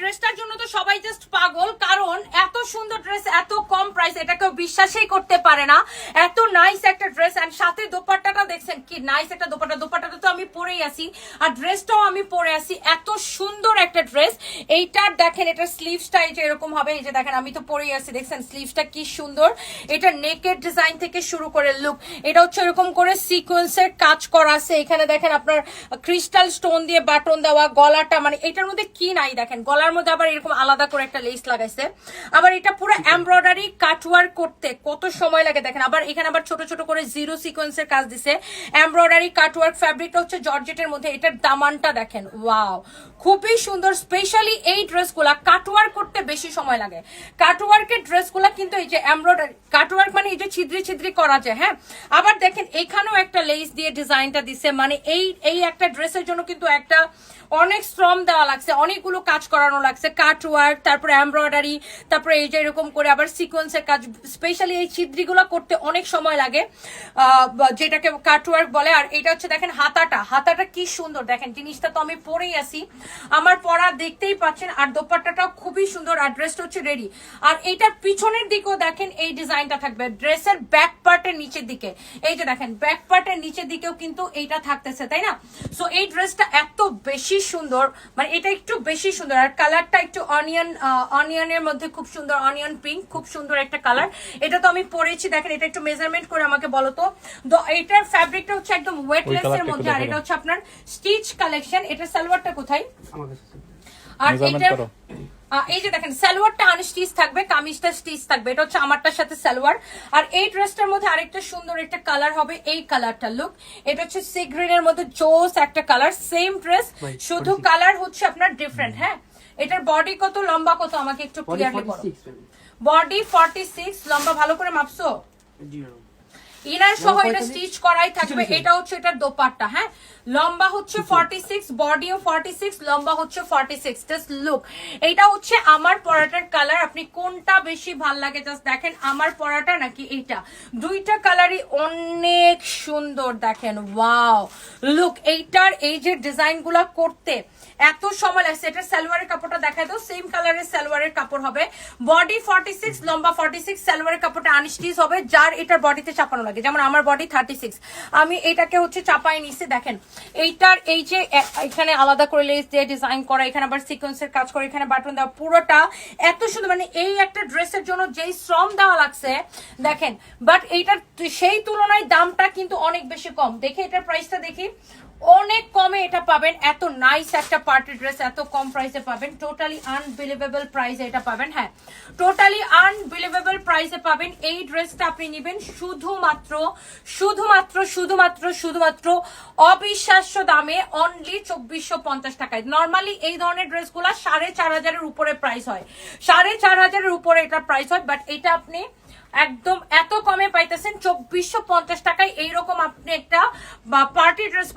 ড্রেসটার জন্য তো সবাই জাস্ট পাগল, কারণ এত সুন্দর ড্রেস এত কম প্রাইস এটা কেউ বিশ্বাসই করতে পারে না। এত নাইস একটা ড্রেস এন্ড সাথে দোপাট্টাটা দেখছেন কি নাইস একটা দোপাট্টা। দোপাট্টাটা তো আমি পরেই আছি, আর ড্রেসটাও আমি পরে আছি। এত সুন্দর একটা ড্রেস এইটার দেখেন, এটা স্লিভসটা এই এরকম হবে, এই যে দেখেন, আমি তো পরেই আছি, দেখছেন স্লিভসটা কি সুন্দর। এটা নেকের ডিজাইন থেকে শুরু করে লুক এটা হচ্ছে এরকম করে সিকোয়েন্সের কাজ করা আছে। এখানে দেখেন আপনার ক্রিস্টাল স্টোন দিয়ে বাটন দেওয়া, গলাটা মানে এটার মধ্যে কি নাই দেখেন গলার মধ্যে আবার এরকম আলাদা করে একটা লেস লাগাইছে। আবার এটা পুরো এমব্রয়ডারি কাটওয়ার করতে কত সময় লাগে দেখেন। আবার এখানে আবার ছোট ছোট করে জিরো সিকোয়েন্সের কাজ দিছে। এমব্রয়ডারি কাটওয়ার্ক ফ্যাব্রিকটা হচ্ছে জর্জেটের মধ্যে এটার দামানটা দেখেন। ওয়াও খুবই সুন্দর স্পেশালি এই ড্রেসগুলা কাটওয়ার্ক করতে বেশি সময় লাগে। কাটওয়ার্কের ড্রেসগুলা কিন্তু এই যে এমব্রয়ডারি কাটওয়ার্ক মানে এই যে ছিদ্রি ছিদ্রি করা যায় হ্যাঁ? আবার দেখেন এখানেও একটা লেস দিয়ে ডিজাইনটা দিছে। মানে এই এই একটা ড্রেসের জন্য কিন্তু একটা অনেক শ্রম দেওয়া লাগছে অনেকগুলো কাজ করানো লাগছে কাট ওয়ার্ক তারপরে এমব্রয়ডারি তারপরে এই যে এরকম করে আবার সিকোয়েন্সের কাজ স্পেশালি এই ছিদ্রিগুলো করতে অনেক সময় লাগে যেটাকে কাট ওয়ার্ক বলে। আর এটা হচ্ছে দেখেন হাতাটা হাতাটা কি সুন্দর। দেখেন, জিনিসটা তো আমি পরেই আছি আমার পরা দেখতেই পাচ্ছেন, আর দোপাট্টাটাও খুবই সুন্দর, আর ড্রেসটা হচ্ছে রেডি আর এইটার পিছনের দিকেও দেখেন এই ডিজাইনটা থাকবে ড্রেসের ব্যাক পার্টের নিচের দিকে। এই যে দেখেন ব্যাক পার্টের নিচের দিকেও কিন্তু এইটা থাকতেছে, তাই না? সো এই ড্রেসটা এত বেশি সুন্দর মানে এটা একটু বেশি সুন্দর, আর কালারটা একটু অনিয়ন অনিয়নের মধ্যে খুব সুন্দর অনিয়ন পিঙ্ক খুব সুন্দর একটা কালার। এটা তো আমি পরেছি দেখেন এটা একটু মেজারমেন্ট করে আমাকে বলো তো। দ- এটার ফ্যাব্রিকটা হচ্ছে একদম ওয়েটলেস এর মধ্যে আর এটা হচ্ছে আপনার স্টিচ কালেকশন এটা সালোয়ারটা কোথায়। আর এটা এই যে দেখেন সালোয়ারটা আনস্টিচ থাকবে কামিজটা স্টিচ থাকবে। এটা হচ্ছে আমারটার সাথে সালোয়ার। আর এই ড্রেসটার মধ্যে আরেকটা সুন্দর একটা কালার হবে এই কালারটা লুক এটা হচ্ছে সি গ্রিনের মধ্যে জোস একটা কালার সেম ড্রেস শুধু কালার হচ্ছে আপনার ডিফারেন্ট হ্যাঁ? এটার বডি কত লম্বা কত আমাকে একটু ক্লিয়ারলি বলো 46 পাবেন। বডি 46 লম্বা ভালো করে মাপছো জি ম্যাম। ইনার সহ এটা স্টিচ করাই থাকবে। এটা হচ্ছে এটার দোপাট্টা হ্যাঁ? লম্বা হচ্ছে 46 বডিও 46 লম্বা হচ্ছে 46 জাস্ট লুক এটা হচ্ছে আমার পরাটার কালার আপনি কোনটা বেশি ভালো লাগে জাস্ট দেখেন আমার পরাটা নাকি এইটা? দুইটা কালারই অনেক সুন্দর দেখেন। ওয়াও লুক এইটার এই যে ডিজাইনগুলো করতে এত সময় লাগছে। এটা সালোয়ারের কাপড়টা দেখায় দাও। সেম কালারের সালোয়ারের কাপড় হবে। বডি 46 লম্বা 46 সালোয়ারের কাপড়টা আনস্টিচ হবে। যার এটার বডিতে চাপানো লাগে যেমন আমার বডি 36 আমি এটাকে হচ্ছে চাপাই নিছি দেখেন, এইটার এই যে এখানে আলাদা করে লেস দিয়ে ডিজাইন করা, এখানে আবার সিকোয়েন্সের কাজ করে, এখানে বাটন দেওয়া, পুরোটা এত সুন্দর। মানে এই একটা ড্রেসের জন্য যেই শ্রম দেওয়া লাগছে, দেখেন বাট এইটার সেই তুলনায় দামটা কিন্তু অনেক বেশি কম। দেখে এটার প্রাইসটা দেখি, অনেক কমে এটা পাবেন। এত নাইস একটা পার্টি ড্রেস এত কম প্রাইসে পাবেন। টোটালি আনবিলিভেবল প্রাইসে এটা পাবেন হ্যাঁ। টোটালি আনবিলিভেবল প্রাইসে পাবেন। এই ড্রেসটা আপনি নেবেন শুধুমাত্র শুধুমাত্র শুধুমাত্র শুধুমাত্র অবিশ্বাস্য দামে অনলি চব্বিশশো পঞ্চাশ টাকায়। নর্মালি এই ধরনের ড্রেসগুলো সাড়ে চার হাজারের উপরে প্রাইস হয়। সাড়ে চার হাজারের উপরে এটা প্রাইস হয় বাট এটা আপনি একদম এত কমে পাইতেছেন, চব্বিশশো পঞ্চাশ টাকায় এইরকম আপনি একটা পার্টি ড্রেস